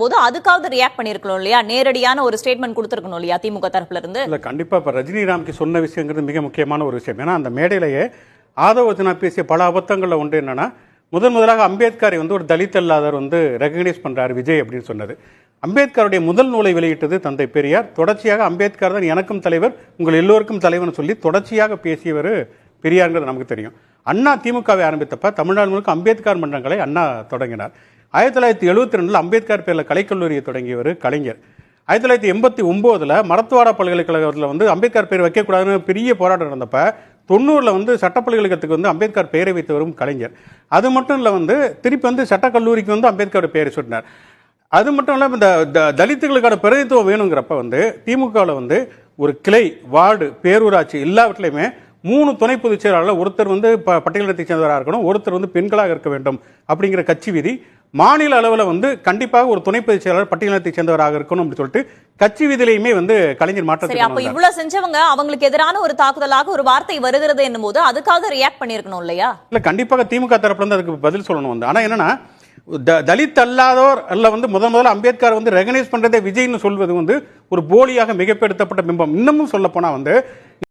போது அதுக்காவது ரியாக்ட் பண்ணிருக்கணும் இல்லையா? நேரடியான ஒரு ஸ்டேட்மெண்ட் கொடுத்துருக்கணும் இல்லையா? திமுக தரப்புல இருந்து இல்ல கண்டிப்பா இப்ப ரஜினிராமுக்கு சொன்ன விஷயங்கிறது மிக முக்கியமான ஒரு விஷயம். ஏன்னா அந்த மேடையிலேயே ஆதவத்தினா பேசிய பல அபத்தங்கள்ல ஒன்று என்னன்னா முதன் முதலாக அம்பேத்கரை வந்து ஒரு தலித் அல்லாதவர் வந்து ரெகக்னைஸ் பண்றாரு விஜய் அப்படின்னு சொன்னது. அம்பேத்கருடைய முதல் நூலை வெளியிட்டது தந்தை பெரியார். தொடர்ச்சியாக அம்பேத்கர் தான் எனக்கும் தலைவர் உங்கள் எல்லோருக்கும் தலைவர்னு சொல்லி தொடர்ச்சியாக பேசியவர் பெரியாருங்கிறது நமக்கு தெரியும். அண்ணா திமுகவை ஆரம்பித்தப்ப தமிழ்நாடு முழுக்க அம்பேத்கர் மன்றங்களை அண்ணா தொடங்கினார். ஆயிரத்தி தொள்ளாயிரத்தி எழுபத்தி ரெண்டில் அம்பேத்கர் பேரில் கலைக்கல்லூரியை தொடங்கியவர் கலைஞர். ஆயிரத்தி தொள்ளாயிரத்தி எண்பத்தி ஒம்போதில் மரத்துவாடா பல்கலைக்கழகத்தில் வந்து அம்பேத்கர் பேர் வைக்கக்கூடாதுன்னு பெரிய போராட்டம் நடந்தப்ப தொண்ணூறில் வந்து சட்டப்பல்கலைக்கழகத்துக்கு வந்து அம்பேத்கர் பெயரை வைத்து வரும் கலைஞர். அது மட்டும் இல்லை வந்து திருப்பி வந்து சட்டக்கல்லூரிக்கு வந்து அம்பேத்கர் பெயரை சொன்னார். அது மட்டும் இல்லாமல் இந்த த- தலித்துகளுக்கான பிரதித்துவம் வேணுங்கிறப்ப வந்து திமுகவில் வந்து ஒரு கிளை வார்டு பேரூராட்சி எல்லாவற்றிலையுமே மூணு துணை பொதுச் செயலாளர் ஒருத்தர் வந்து ப பட்டியலினத்தை சேர்ந்தவராக இருக்கணும் ஒருத்தர் வந்து பெண்களாக இருக்க வேண்டும் அப்படிங்கிற கட்சி விதி மாநில அளவில் வந்து கண்டிப்பாக ஒரு துணை பொதுச் செயலாளர் பட்டியலினத்தை சேர்ந்தவராக இருக்கணும் அப்படின்னு சொல்லிட்டு கட்சி விதியிலையுமே வந்து கலைஞர் மாற்றத்தை அப்ப இவ்வளவு செஞ்சவங்க அவங்களுக்கு எதிரான ஒரு தாக்குதலாக ஒரு வார்த்தை வருகிறது என்னும் போது அதுக்காக ரியாக்ட் பண்ணிருக்கணும் இல்லையா? இல்ல கண்டிப்பாக திமுக தரப்புல இருந்து அதுக்கு பதில் சொல்லணும் வந்து. ஆனா என்னன்னா தலித் அல்லாதோர் அல்ல வந்து முதல் முதல்ல அம்பேத்கர் வந்து ரெகனைஸ் பண்றதே விஜய்னு சொல்வது வந்து ஒரு போலியாக மிகப்படுத்தப்பட்ட பிம்பம். இன்னமும் சொல்ல போனா வந்து